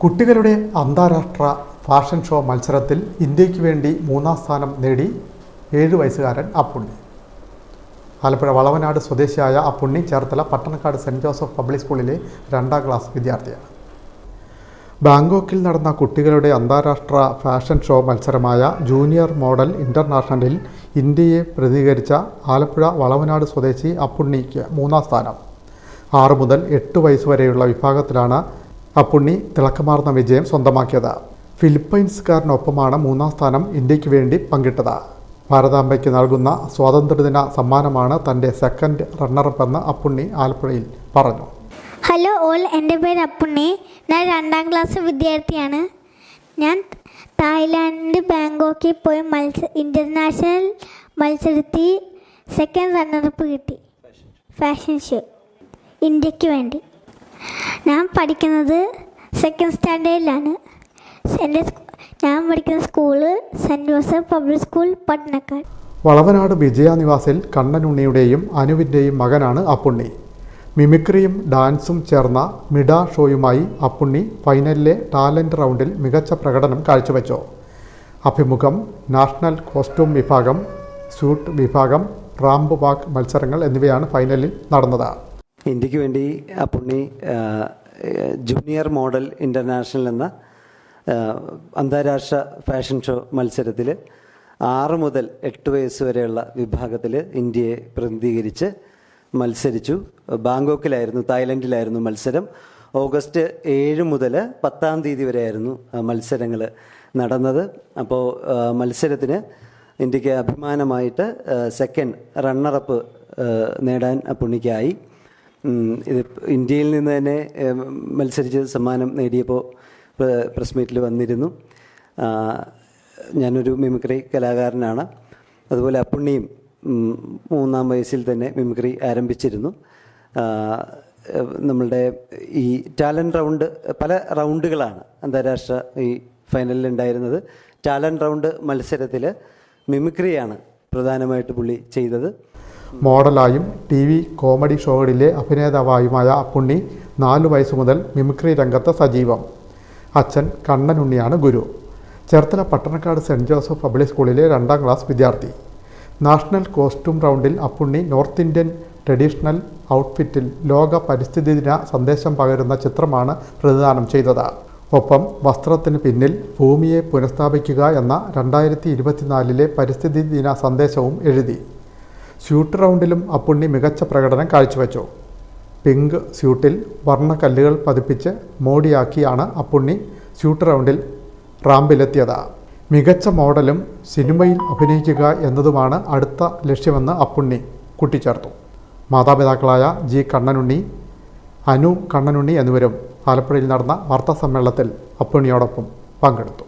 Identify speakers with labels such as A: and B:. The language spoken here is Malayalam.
A: കുട്ടികളുടെ അന്താരാഷ്ട്ര ഫാഷൻ ഷോ മത്സരത്തിൽ ഇന്ത്യയ്ക്ക് വേണ്ടി മൂന്നാം സ്ഥാനം നേടി ഏഴ് വയസ്സുകാരൻ അപ്പുണ്ണി. ആലപ്പുഴ വളവനാട് സ്വദേശിയായ Appunni Cherthala Pattanakkad saint Joseph public സ്കൂളിലെ രണ്ടാം ക്ലാസ് വിദ്യാർത്ഥിയാണ്. ബാങ്കോക്കിൽ നടന്ന കുട്ടികളുടെ അന്താരാഷ്ട്ര ഫാഷൻ ഷോ മത്സരമായ ജൂനിയർ മോഡൽ ഇന്റർനാഷണലിൽ ഇന്ത്യയെ പ്രതികരിച്ച ആലപ്പുഴ വളവനാട് സ്വദേശി അപ്പുണ്ണിക്ക് മൂന്നാം സ്ഥാനം. ആറ് മുതൽ എട്ട് വയസ്സ് വരെയുള്ള വിഭാഗത്തിലാണ് അപ്പുണ്ണി തിളക്കമാർന്ന വിജയം സ്വന്തമാക്കിയത്. ഫിലിപ്പൈൻസുകാരനൊപ്പമാണ് മൂന്നാം സ്ഥാനം ഇന്ത്യയ്ക്ക് വേണ്ടി പങ്കിട്ടത്. ഭാരതാംബയ്ക്ക് നൽകുന്ന സ്വാതന്ത്ര്യദിന സമ്മാനമാണ് തന്റെ സെക്കൻഡ് റണ്ണറപ്പ് എന്ന് അപ്പുണ്ണി ആലപ്പുഴയിൽ പറഞ്ഞു.
B: ഹലോ ഓൾ എന്റെ പേര് അപ്പുണ്ണി ഞാൻ രണ്ടാം ക്ലാസ് വിദ്യാർത്ഥിയാണ്. ഞാൻ തായ്ലാൻഡ് ബാങ്കോക്കിൽ പോയി മത്സ ഇന്റർനാഷണൽ മത്സരത്തിൽ സെക്കൻഡ് റണ്ണറപ്പ് കിട്ടി. ഫാഷൻ ഷോ ഇന്ത്യയ്ക്ക് വേണ്ടി. ഞാൻ പഠിക്കുന്നത് സെക്കൻഡ് സ്റ്റാൻഡേർഡിലാണ് എന്റെ ഞാൻ പഠിക്കുന്ന school saint Joseph public school Pattanakkad.
A: Valavanad Vijaya നിവാസിൽ കണ്ണനുണ്ണിയുടെയും അനുവിന്റെയും മകനാണ് അപ്പുണ്ണി. മിമിക്രിയും ഡാൻസും ചേർന്ന മിഡാ ഷോയുമായി അപ്പുണ്ണി ഫൈനലിലെ ടാലന്റ് റൗണ്ടിൽ മികച്ച പ്രകടനം കാഴ്ചവെച്ചു. അഭിമുഖം നാഷണൽ കോസ്റ്റ്യൂം വിഭാഗം സ്യൂട്ട് വിഭാഗം റാംബ് വാക്ക് മത്സരങ്ങൾ എന്നിവയാണ് ഫൈനലിൽ നടന്നത്.
C: ഇന്ത്യയ്ക്ക് വേണ്ടി അപ്പുണ്ണി ജൂനിയർ മോഡൽ ഇന്റർനാഷണൽ എന്ന അന്താരാഷ്ട്ര ഫാഷൻ ഷോ മത്സരത്തിൽ ആറ് മുതൽ എട്ട് വയസ്സ് വരെയുള്ള വിഭാഗത്തിൽ ഇന്ത്യയെ പ്രതിനിധീകരിച്ച് മത്സരിച്ചു. ബാങ്കോക്കിലായിരുന്നു തായ്ലൻഡിലായിരുന്നു മത്സരം. ഓഗസ്റ്റ് ഏഴ് മുതൽ പത്താം തീയതി വരെയായിരുന്നു മത്സരങ്ങൾ നടന്നത്. അപ്പോൾ മത്സരത്തിന് ഇന്ത്യയ്ക്ക് അഭിമാനമായിട്ട് സെക്കൻഡ് റണ്ണറപ്പ് നേടാൻ അപ്പുണ്ണിക്കായി ഉം, ഇത് ഇന്ത്യയിൽ നിന്ന് തന്നെ മത്സരിച്ച് സമ്മാനം നേടിയപ്പോൾ പ്ര- പ്രസ് മീറ്റിൽ വന്നിരുന്നു. ഞാനൊരു മിമിക്രി കലാകാരനാണ്. അതുപോലെ അപ്പുണ്ണിയും മൂന്നാം വയസ്സിൽ തന്നെ മിമിക്രി ആരംഭിച്ചിരുന്നു. നമ്മളുടെ ഈ ടാലന്റ് റൗണ്ട് പല റൗണ്ടുകളാണ് അന്താരാഷ്ട്ര ഈ ഫൈനലിൽ ഉണ്ടായിരുന്നത്. ടാലന്റ് റൗണ്ട് മത്സരത്തിൽ മിമിക്രിയാണ് പ്രധാനമായിട്ട് പുള്ളി ചെയ്തത്.
A: മോഡലായും ടി വി കോമഡി ഷോകളിലെ അഭിനേതാവായുമായ അപ്പുണ്ണി നാലു വയസ്സു മുതൽ മിമിക്രി രംഗത്ത് സജീവം. അച്ഛൻ കണ്ണനുണ്ണിയാണ് ഗുരു. Cherthala Pattanakkad saint Joseph public സ്കൂളിലെ രണ്ടാം ക്ലാസ് വിദ്യാർത്ഥി. നാഷണൽ കോസ്റ്റ്യൂം റൗണ്ടിൽ അപ്പുണ്ണി നോർത്ത് ഇന്ത്യൻ ട്രഡീഷണൽ ഔട്ട്ഫിറ്റിൽ ലോക പരിസ്ഥിതി ദിന സന്ദേശം പകരുന്ന ചിത്രമാണ് പ്രതിദാനം ചെയ്തത്. ഒപ്പം വസ്ത്രത്തിന് പിന്നിൽ ഭൂമിയെ പുനഃസ്ഥാപിക്കുക എന്ന രണ്ടായിരത്തി ഇരുപത്തിനാലിലെ പരിസ്ഥിതി ദിന സന്ദേശവും എഴുതി. സ്യൂട്ട് റൗണ്ടിലും അപ്പുണ്ണി മികച്ച പ്രകടനം കാഴ്ചവെച്ചു. പിങ്ക് സ്യൂട്ടിൽ വർണക്കല്ലുകൾ പതിപ്പിച്ച് മോടിയാക്കിയാണ് അപ്പുണ്ണി സ്യൂട്ട് റൗണ്ടിൽ റാമ്പിലെത്തിയത്. മികച്ച മോഡലും സിനിമയിൽ അഭിനയിക്കുക എന്നതുമാണ് അടുത്ത ലക്ഷ്യമെന്ന് അപ്പുണ്ണി കൂട്ടിച്ചേർത്തു. മാതാപിതാക്കളായ ജി കണ്ണനുണ്ണി അനു കണ്ണനുണ്ണി എന്നിവരും ആലപ്പുഴയിൽ നടന്ന വാർത്താ സമ്മേളനത്തിൽ അപ്പുണ്ണിയോടൊപ്പം പങ്കെടുത്തു.